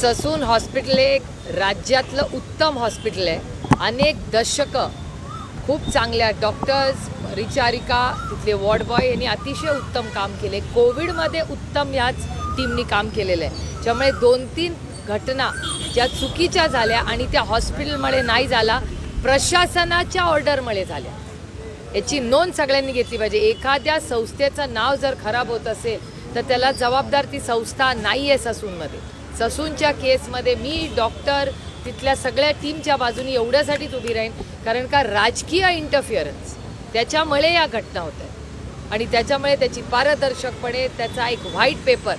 Sassoon hospital एक राज्यातलं उत्तम हॉस्पिटल आहे. अनेक दशकं खूप चांगल्या डॉक्टर्स रिचारिका तिथले वॉर्ड बॉय यांनी अतिशय उत्तम काम केले. कोविडमध्ये उत्तम याच टीमनी काम केलेलं आहे. त्यामुळे दोन तीन घटना ज्या चुकीच्या झाल्या आणि त्या हॉस्पिटलमुळे नाही झाला प्रशासनाच्या ऑर्डरमुळे झाल्या. याची नोंद सगळ्यांनी घेतली पाहिजे. एखाद्या संस्थेचं नाव जर खराब होत असेल तर त्याला जबाबदार ती संस्था नाही आहे ससूनमध्ये. ससूनच्या केसमध्ये मी डॉक्टर तिथल्या सगळ्या टीमच्या बाजूनी एवढ्यासाठीच उभी राहीन कारण का राजकीय इंटरफिअरन्स त्याच्यामुळे या घटना होत आहेत. आणि त्याच्यामुळे त्याची पारदर्शकपणे त्याचा एक व्हाईट पेपर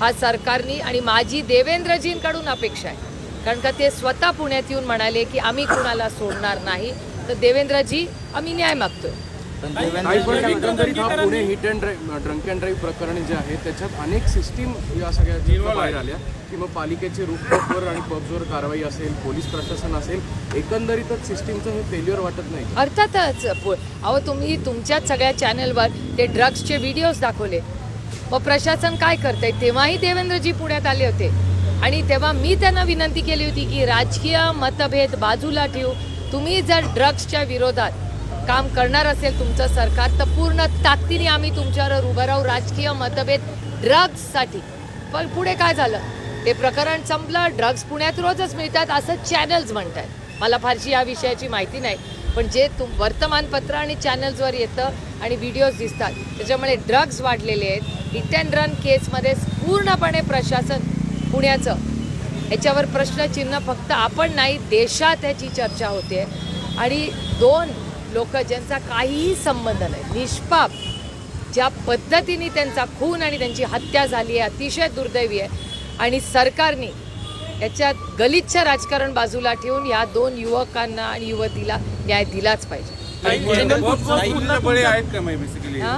हा सरकारनी आणि माझी देवेंद्रजींकडून अपेक्षा आहे. कारण का ते स्वतः पुण्यात येऊन म्हणाले की आम्ही कुणाला सोडणार नाही. तर देवेंद्रजी आम्ही न्याय मागतोय. एकंदरीत हा Pune hit and drive drunk and drive प्रकरण जे आहे त्याच्यात अनेक सिस्टीम या सगळ्या बाहेर आल्या. की मग पालिकेचे रूफटॉपवर आणि पब्सवर कारवाई असेल पोलीस प्रशासन असेल एकंदरीतच सिस्टीमचं हे फेल्युअर वाटत नाही. अर्थातच अहो तुम्ही तुमच्याच सगळ्या चॅनलवर ते ड्रग्सचे व्हिडिओज दाखवले. मग प्रशासन काय करतंय? तेव्हाही देवेंद्रजी पुण्यात आले होते. आणि तेव्हा मी त्यांना विनंती केली होती की राजकीय मतभेद बाजूला ठेवू. तुम्ही जर ड्रग्सच्या विरोधात काम करणार असेल तुमचं सरकार तर पूर्ण ताकदीने आम्ही तुमच्यावर उभं राहू. राजकीय मतभेद ड्रग्ससाठी पण पुढे काय झालं? ते प्रकरण संपलं. ड्रग्स पुण्यात रोजच मिळतात असं चॅनल्स म्हणतात मला फारशी या विषयाची माहिती नाही पण जे तुम वर्तमानपत्र आणि चॅनल्सवर येतं आणि व्हिडिओज दिसतात त्याच्यामुळे ड्रग्ज वाढलेले आहेत. हिट अँड रन केसमध्ये पूर्णपणे प्रशासन पुण्याचं. याच्यावर प्रश्नचिन्ह फक्त आपण नाही देशात याची चर्चा होते. आणि दोन लोक ज्यांचा काहीही संबंध नाही निष्पाप ज्या पद्धतीने त्यांचा खून आणि त्यांची हत्या झाली आहे अतिशय दुर्दैवी आहे आणि सरकारने याच्यात गलिच्छ राजकारण बाजूला ठेवून या दोन युवकांना आणि युवतीला न्याय दिलाच पाहिजे हा?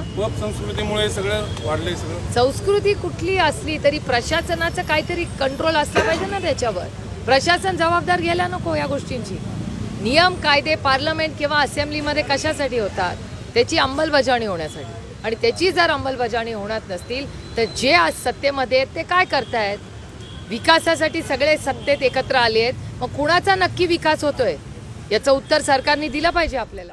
संस्कृती कुठली असली तरी प्रशासनाचं काहीतरी कंट्रोल असलं पाहिजे ना त्याच्यावर प्रशासन जबाबदार घ्यायला नको या गोष्टींची नियम कायदे पार्लमेंट किंवा असेंब्लीमध्ये कशासाठी होतात? त्याची अंमलबजावणी होण्यासाठी. आणि त्याची जर अंमलबजावणी होणार नसतील तर जे आज सत्तेमध्ये आहेत ते काय करतायत? विकासासाठी सगळे सत्तेत एकत्र आले आहेत मग कुणाचा नक्की विकास होतोय? याचं उत्तर सरकारने दिलं पाहिजे आपल्याला.